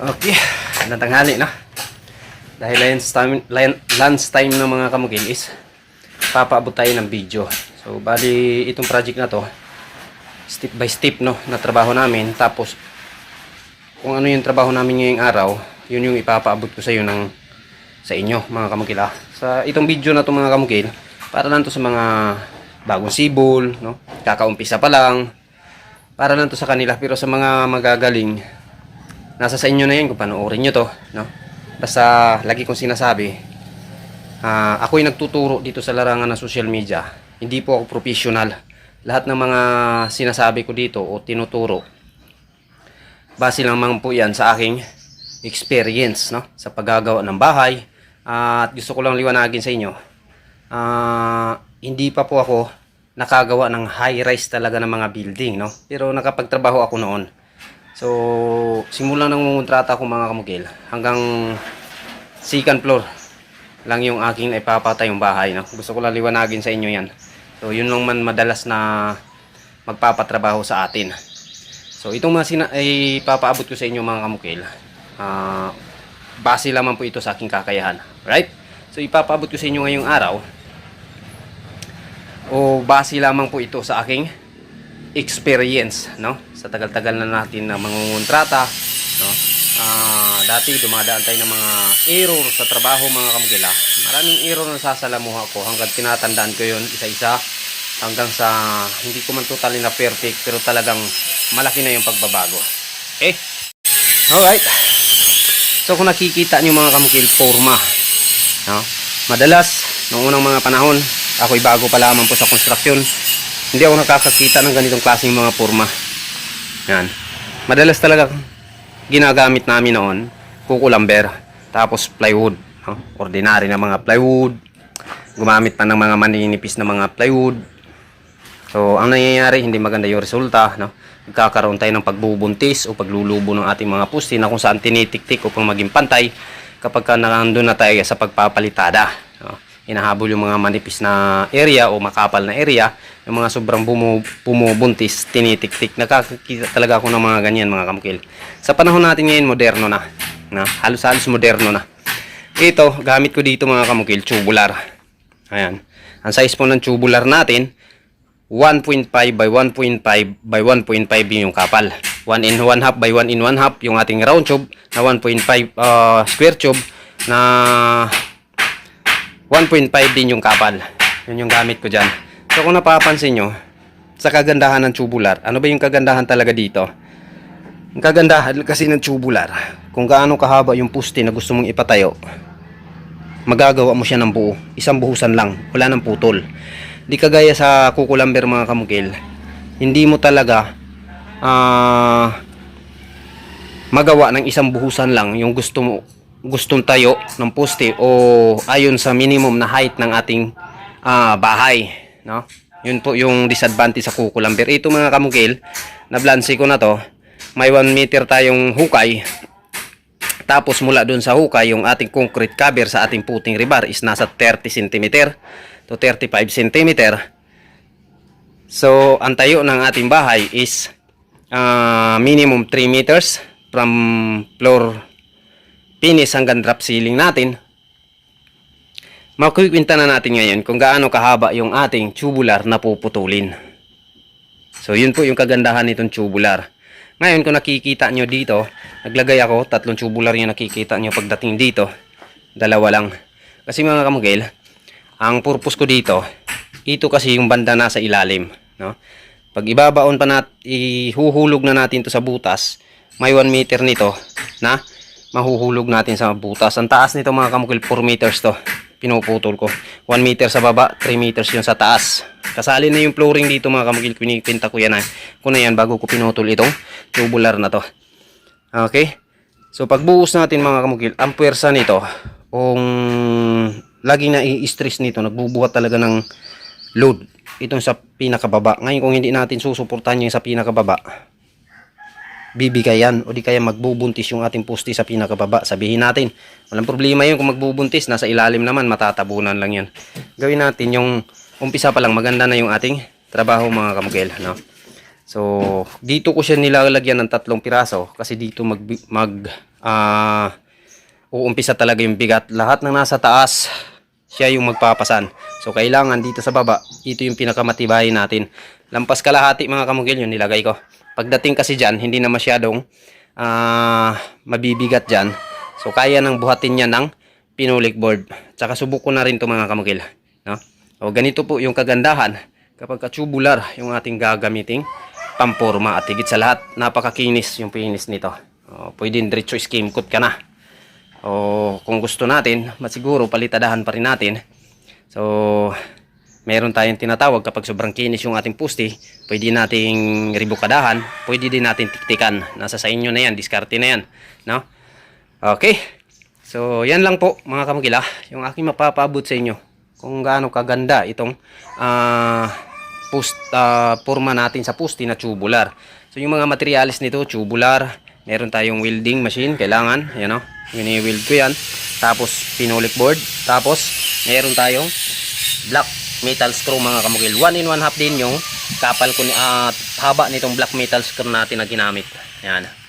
Okay, natanghali na. Dahil lunch time, lun- lunch time ng mga kamugil is papaabot tayo ng video. So, bali itong project na to, step by step no, na trabaho namin. Tapos, kung ano yung trabaho namin ngayong araw, yun yung ipapaabot ko sa iyo ng sa inyo mga kamukil ah. Sa itong video na to mga kamukil, para lang to sa mga bagong sibol, no? Kakaumpisa pa lang. Para lang to sa kanila pero sa mga magagaling nasa sa inyo na yan kung panoorin nyo to, no? Basta lagi kong sinasabi, ah ako'y nagtuturo dito sa larangan ng social media. Hindi po ako professional. Lahat ng mga sinasabi ko dito o tinuturo, base lamang po yan sa aking experience no? sa paggagawa ng bahay. at gusto ko lang liwanagin sa inyo, ah, hindi pa po ako nakagawa ng high-rise talaga ng mga building. No? Pero nakapagtrabaho ako noon. So, simula nang mungontrata ko mga kamukil, hanggang second floor lang yung aking ipapatay yung bahay. No? Gusto ko lang liwanagin sa inyo yan. So, yun lang man madalas na magpapatrabaho sa atin. So, itong mga sina- ay papaabot ko sa inyo mga kamukil. Ah, base lamang po ito sa aking kakayahan. Right? So, ipapaabot ko sa inyo ngayong araw. O base lamang po ito sa aking experience, no? Sa tagal-tagal na natin na mangungontrata, no? Ah, dati dumadaan tayo ng mga error sa trabaho mga kamugila. Maraming error na sasalamuha ko hanggang tinatandaan ko yon isa-isa hanggang sa hindi ko man totally na perfect pero talagang malaki na yung pagbabago. Okay? Alright. So kung nakikita nyo mga kamukil, forma. No? Madalas, noong unang mga panahon, ako'y bago pa lamang po sa construction, hindi ako nakakakita ng ganitong klaseng mga forma. Yan. Madalas talaga ginagamit namin noon, kuko lumber, tapos plywood. No? Ordinary na mga plywood. Gumamit pa ng mga maninipis na mga plywood. So, ang nangyayari, hindi maganda yung resulta. No? Nagkakaroon tayo ng pagbubuntis o paglulubo ng ating mga pusti na kung saan tinitik-tik upang maging pantay kapag ka nandun na tayo sa pagpapalitada. No? Hinahabol yung mga manipis na area o makapal na area. Yung mga sobrang bumu bumubuntis, tinitik-tik. Nakakita talaga ako ng mga ganyan mga kamukil. Sa panahon natin ngayon, moderno na. na halos-halos moderno na. Ito, gamit ko dito mga kamukil, tubular. Ayan. Ang size po ng tubular natin, 1.5 by 1.5 by 1.5 yun yung kapal. 1 in 1 half by 1 in 1 half yung ating round tube na 1.5 uh, square tube na 1.5 din yung kapal. Yun yung gamit ko dyan. So kung napapansin nyo, sa kagandahan ng tubular, ano ba yung kagandahan talaga dito? Ang kagandahan kasi ng tubular, kung gaano kahaba yung puste na gusto mong ipatayo, magagawa mo siya ng buo. Isang buhusan lang, wala nang putol. Di kagaya sa kukulamber mga kamukil, hindi mo talaga ah magawa ng isang buhusan lang yung gusto mo gustong tayo ng poste o ayon sa minimum na height ng ating ah, bahay, no? Yun po yung disadvantage sa kukulamber. Ito mga kamukil, na blansi ko na to, may 1 meter tayong hukay. Tapos mula dun sa hukay, yung ating concrete cover sa ating puting rebar is nasa 30 cm to 35 cm. So, ang tayo ng ating bahay is ah, minimum 3 meters from floor finish hanggang drop ceiling natin. Makukwinta na natin ngayon kung gaano kahaba yung ating tubular na puputulin. So, yun po yung kagandahan nitong tubular. Ngayon, kung nakikita nyo dito, naglagay ako, tatlong tubular yung nakikita nyo pagdating dito. Dalawa lang. Kasi mga kamugil, ang purpose ko dito, ito kasi yung banda nasa ilalim. No? Pag ibabaon pa nat, ihuhulog na natin to sa butas, may 1 meter nito na mahuhulog natin sa butas. Ang taas nito mga kamukil, 4 meters to. Pinuputol ko. 1 meter sa baba, 3 meters yung sa taas. Kasali na yung flooring dito mga kamukil. Pinipinta ko yan. Ha. Kung na yan, bago ko pinutol itong tubular na to. Okay? So pagbuhos natin mga kamukil, ang puwersa nito, kung laging na i-stress nito, nagbubuhat talaga ng load. Itong sa pinakababa. Ngayon kung hindi natin susuportahan yung sa pinakababa, bibigayan o di kaya magbubuntis yung ating poste sa pinakababa. Sabihin natin, walang problema yun kung magbubuntis, nasa ilalim naman, matatabunan lang yan. Gawin natin yung umpisa pa lang, maganda na yung ating trabaho mga kamugel. No? So, dito ko siya nilalagyan ng tatlong piraso kasi dito mag, mag ah, uumpisa talaga yung bigat. Lahat ng nasa taas, siya yung magpapasan. So, kailangan dito sa baba, ito yung pinakamatibay natin. Lampas kalahati mga kamugil, yun nilagay ko. Pagdating kasi dyan, hindi na masyadong ah, mabibigat dyan. So, kaya nang buhatin niya ng pinulik board. Tsaka subok ko na rin to mga kamugil. No? O, ganito po yung kagandahan kapag tubular yung ating gagamiting pamporma at higit sa lahat, napakakinis yung pinis nito. O, pwede diretso skim coat ka na. O kung gusto natin, masiguro palitadahan pa rin natin. So, meron tayong tinatawag kapag sobrang kinis yung ating pusti, pwede nating ribukadahan, pwede din natin tiktikan. Nasa sa inyo na yan, diskarte na yan. No? Okay. So, yan lang po mga kamagila, yung aking mapapaabot sa inyo kung gaano kaganda itong ah post ah, forma natin sa pusti na tubular. So yung mga materials nito tubular, meron tayong welding machine kailangan, ayan oh. Wini-weld ko 'yan. Tapos pinulik board, tapos meron tayong black metal screw mga kamugil. 1 in 1 half din yung kapal ko ni at haba nitong black metal screw natin na ginamit. Ayan.